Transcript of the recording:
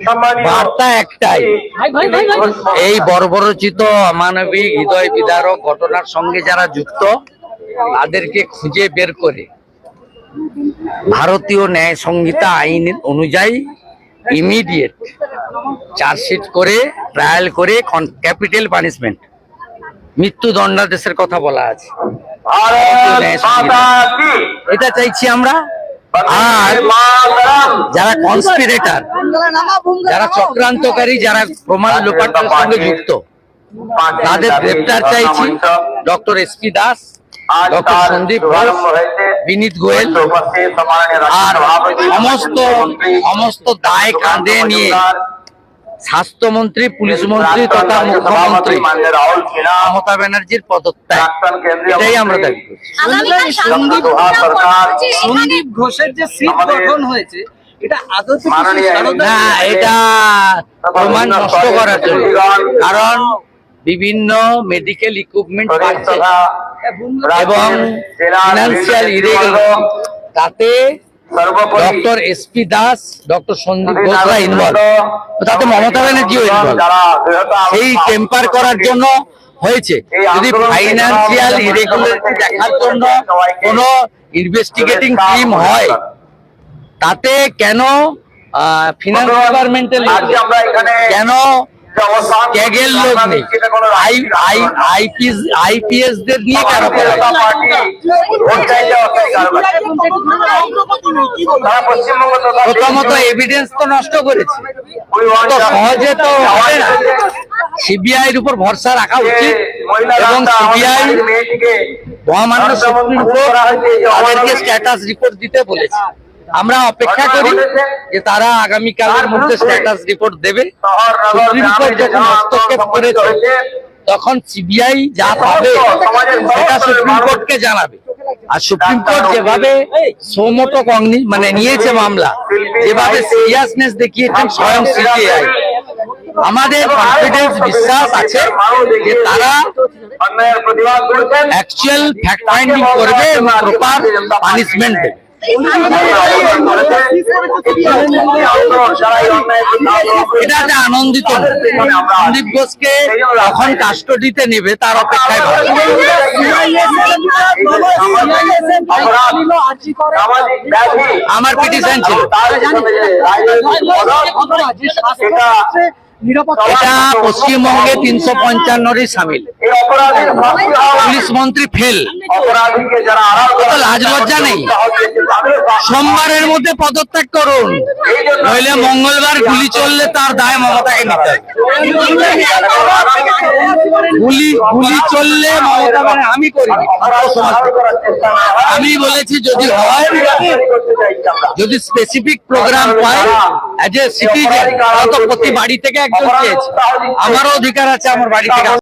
বার্তা একটাই। এই বর্বরচিত অমানবিক হৃদয় বিদারক ঘটনার সঙ্গে যারা যুক্ত তাদেরকে খুঁজে বের করে। ভারতীয় ন্যায় সংহিতা আইন অনুযায়ী ইমিডিয়েট চার্জশিট করে ট্রায়াল করে ক্যাপিটাল পানিশমেন্ট মৃত্যু দণ্ডাদেশের কথা বলা আছে। এটা চাইছি আমরা। আর কনস্পিরেটার যারা চক্রান্তকারী যারা প্রমাণ লোপাটের সঙ্গে যুক্ত তাদের গ্রেপ্তার চাইছি doctor S P Das doctor Sandip Ghosh Vineet Goyal আর সমস্ত সমস্ত দায় কাঁধে নিয়ে স্বাস্থ্যমন্ত্রী পুলিশ মন্ত্রী তথা মুখ্যমন্ত্রী মমতা ব্যানার্জির পদত্যাগ। এটাই আমরা দাবি করছি সন্দীপ ঘোষের যে সিট গঠন হয়েছে এটা আদৌ কি মাননীয় সারদা- না এটা প্রমাণ নষ্ট করার জন্য। কারণ বিভিন্ন মেডিকেল ইকুইপমেন্ট পাচ্ছে। এবং ফিনান্সিয়াল ইরেগুলার তাতে doctor S P Das doctor Sandip ঘোষরা involve তাতে মমতা ব্যানার্জিও ইনভলভ সেই টেম্পার করার জন্য হয়েছে। যদি ফাইন্যান্সিয়াল ইরেগুলারিটি দেখার জন্য কোন ইনভেস্টিগেটিং টিম হয়। তাতে কেন ফিনান্স ডিপার্টমেন্টের লোক আজকে কেন ক্যাগের লোক নেই? আই আই আইপিএস আইপিএস দের নিয়ে কেন প্রথমত এভিডেন্স তো নষ্ট করেছে। তো সহজে তো হবে না। সিবিআই এর উপর ভরসা রাখা উচিত এবং সিবিআই মহামান্য সুপ্রিম কোর্ট তাদেরকে স্ট্যাটাস রিপোর্ট দিতে বলেছে। আমরা অপেক্ষা করি যে তারা আগামীকালের মধ্যে স্ট্যাটাস রিপোর্ট দেবে। সুপ্রিম কোর্ট যখন হস্তক্ষেপ করেছে তখন সিবিআই যা পাবে সেটা সুপ্রিম কোর্টকে জানাবে। আর সুপ্রিম কোর্ট যেভাবে সৌমতো কংনি মানে নিয়েছে মামলা যেভাবে সিরিয়াসনেস দেখিয়েছেন স্বয়ং সিবিআই আমাদের কনফিডেন্স বিশ্বাস আছে যে তারা অ্যাকচুয়াল ফ্যাক্ট ফাইন্ডিং করবে এবং প্রপার পানিশমেন্ট দেবে। এটা একটা আনন্দিত সন্দীপ ঘোষকে কখন কাস্টডিতে নেবে তার অপেক্ষায় আমার পিটিশন ছিল। এটা পশ্চিমবঙ্গে তিনশো পঞ্চান্নরই সামিল পুলিশ মন্ত্রী ফেল অপরাধীকে যারা আড়াল কত লাজ লজ্জা নেই সোমবারের মধ্যে পদত্যাগ করুন নইলে মঙ্গলবার গুলি চললে তার দায় মমতাকে নিতে গুলি গুলি চললে মমতা মানে আমি করি আমি বলেছি যদি হয় যদি স্পেসিফিক প্রোগ্রাম পাই এ সিটিজেন প্রতি বাড়ি থেকে একজন চেয়েছে। আমারও অধিকার আছে আমার বাড়ি থেকে